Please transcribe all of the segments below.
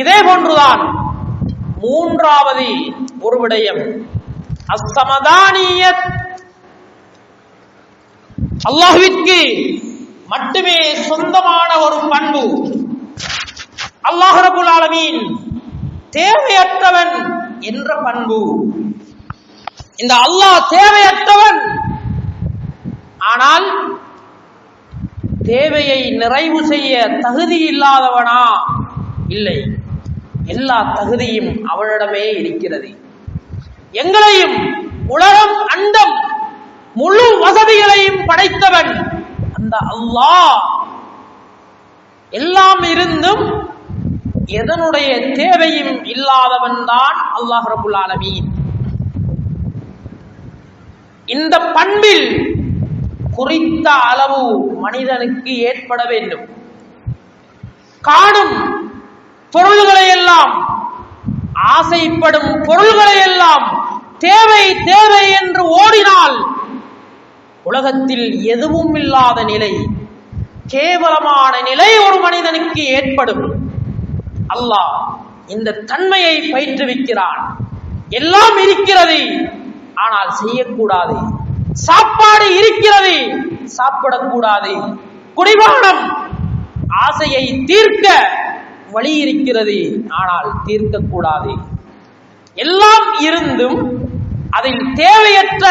இதே போன்றுதான் மூன்றாவது ஒரு விடயம் அசமதானியத் அல்லாஹுவிற்கு மட்டுமே சொந்தமான ஒரு பண்பு. அல்லாஹ் ரபுல் ஆலமீன் தேவையற்றவன் என்ற பண்பு. இந்த அல்லாஹ் தேவையற்றவன். ஆனால் தேவையை நிறைவு செய்ய தகுதி இல்லாதவனா? இல்லை. எல்லா தகுதியும் அவளிடமே இருக்கிறது. எங்களையும் உலகம் அண்டம் முழு வசதிகளையும் படைத்தவன் அந்த அல்லாஹ். எல்லாம் இருந்தும் எதனுடைய தேவையும் இல்லாதவன் தான் அல்லாஹ் ரபுல் ஆலமீன். இந்த பண்பில் குறித்த அளவு மனிதனுக்கு ஏற்பட வேண்டும். காணும் பொருள்களை எல்லாம் ஆசைப்படும் பொருள்களை எல்லாம் தேவை தேவை என்று ஓடினால் உலகத்தில் எதுவும் இல்லாத நிலை கேவலமான நிலை ஒரு மனிதனுக்கு ஏற்படும். அல்லாஹ் இந்த தன்மையை பயிற்றுவிக்கிறான். எல்லாம் இருக்கிறது ஆனால் செய்யக்கூடாது. சாப்பாடு இருக்கிறது சாப்பிடக்கூடாது. குடிவானம் ஆசையை தீர்க்க வழி இருக்கிறது ஆனால் தீர்க்கக்கூடாது. எல்லாம் இருந்தும் அதில் தேவையற்ற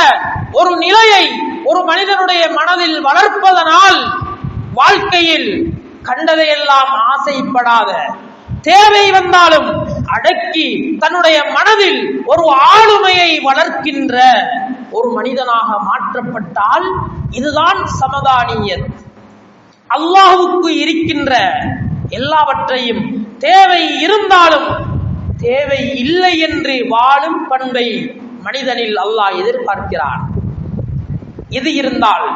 ஒரு நிலையை ஒரு மனிதனுடைய மனதில் வளர்ப்பதனால் வாழ்க்கையில் கண்டதையெல்லாம் ஆசைப்படாத தேவை வந்தாலும் அடக்கி தன்னுடைய மனதில் ஒரு ஆளுமையை வளர்க்கின்ற ஒரு மனிதனாக மாற்றப்பட்டால் இதுதான் சமதானியத் அல்லாஹுக்கு இருக்கின்ற எல்லாவற்றையும் தேவை இருந்தாலும் தேவை இல்லை என்று வாழும் பண்பை மனிதனில் அல்லாஹ் எதிர்பார்க்கிறான். இது இருந்தால்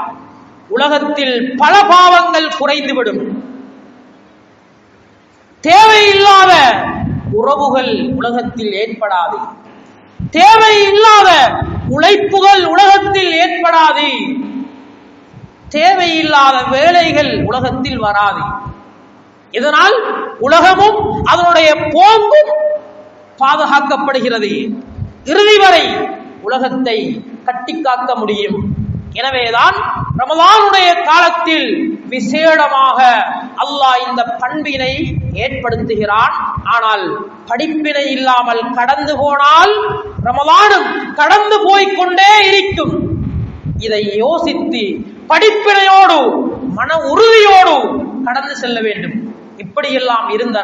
உலகத்தில் பல பாவங்கள் குறைந்துவிடும். தேவையில்லாத உறவுகள் உலகத்தில் ஏற்படாது. தேவையில்லாத உழைப்புகள் உலகத்தில் ஏற்படாது. தேவையில்லாத வேலைகள் உலகத்தில் வராது. இதனால் உலகமும் அதனுடைய போங்கும் பாதுகாக்கப்படுகிறது. இறுதி வரை உலகத்தை கட்டி காக்க முடியும். எனவேதான் ரமலானுடைய காலத்தில் விசேடமாக அல்லாஹ் இந்த பண்பினை ஏற்படுத்துகிறான். ஆனால் படிப்பினை இல்லாமல் கடந்து போனால் ரமலானும் கடந்து போய்கொண்டே இருக்கும். இதை யோசித்து படிப்பினையோடு மன உறுதியோடு கடந்து செல்ல வேண்டும். இப்படியெல்லாம் இருந்த